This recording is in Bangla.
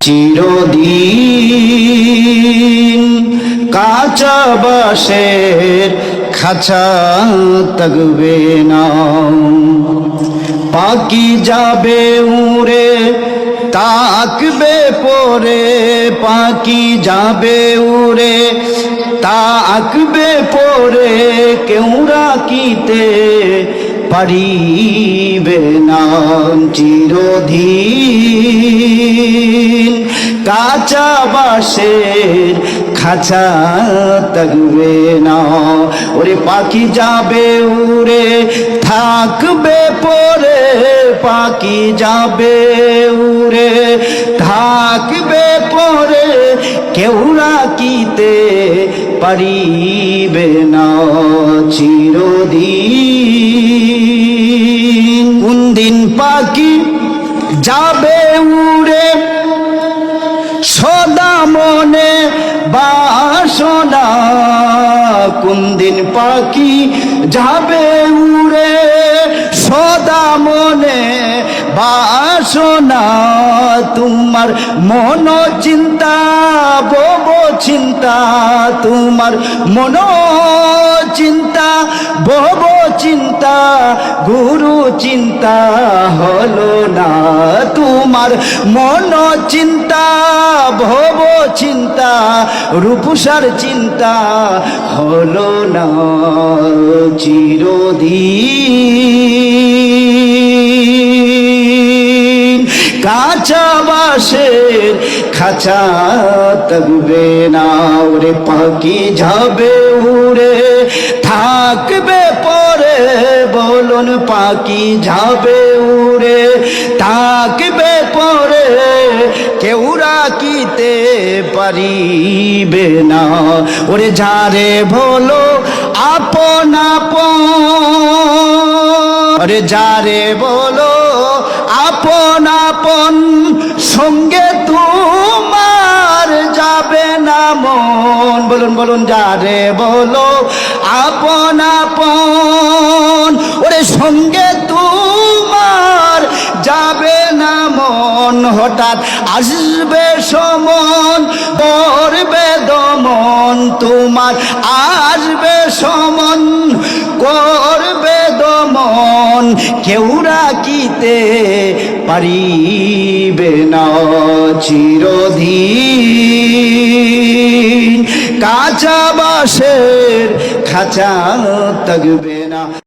চিরদিন কাঁচা বাসের খাঁচা তগবে না। পাকি যাবে উড়ে তাকবে পরে। পাকি যাবে উড়ে তাকবে পরে। কেউ রাখিতে পারিবে না। চিরধীন কাঁচা বাসের খাঁচা তগবে না। ওরে পাখি যাবে উড়ে, থাকবে পরে পাখি যাবে উড়ে, থাকবে পরে কেউ রাখিতে পারিবে না। চিরদিন কোন দিন পাখি যাবে উড়ে কোন দিন পাখি যাবে উড়ে? সদা মনে বাসনা, তোমার মন চিন্তা বব চিন্তা, তোমার মন চিন্তা বব চিন্তা, গুরু চিন্তা হলো না, তোমার মন চিন্তা ভব চিন্তা রূপসার চিন্তা হলো না চিরদিন। কাঁচা বাসের খাঁচা তগবে না, ওরে পাখি যাবে উড়ে। থাকবে পরে বলুন পাখি যাবে উড়ে। থাকবে পরে কেউ রাখিতে পারিবে না। ওরে যারে বলো, আপন আরে যারে বলো, আপন আপন, সঙ্গে তোমার যাবে না মন। বলুন বলুন, যারে বলো, আপন আপন, ওরে সঙ্গে তোমার হঠাৎ আসবে সমন করবে দমন, তোমার আসবে সমন, করবে দমন, কেউ রাখিতে পারিবে না চিরধীন কাঁচা বাসের খাঁচা তগবে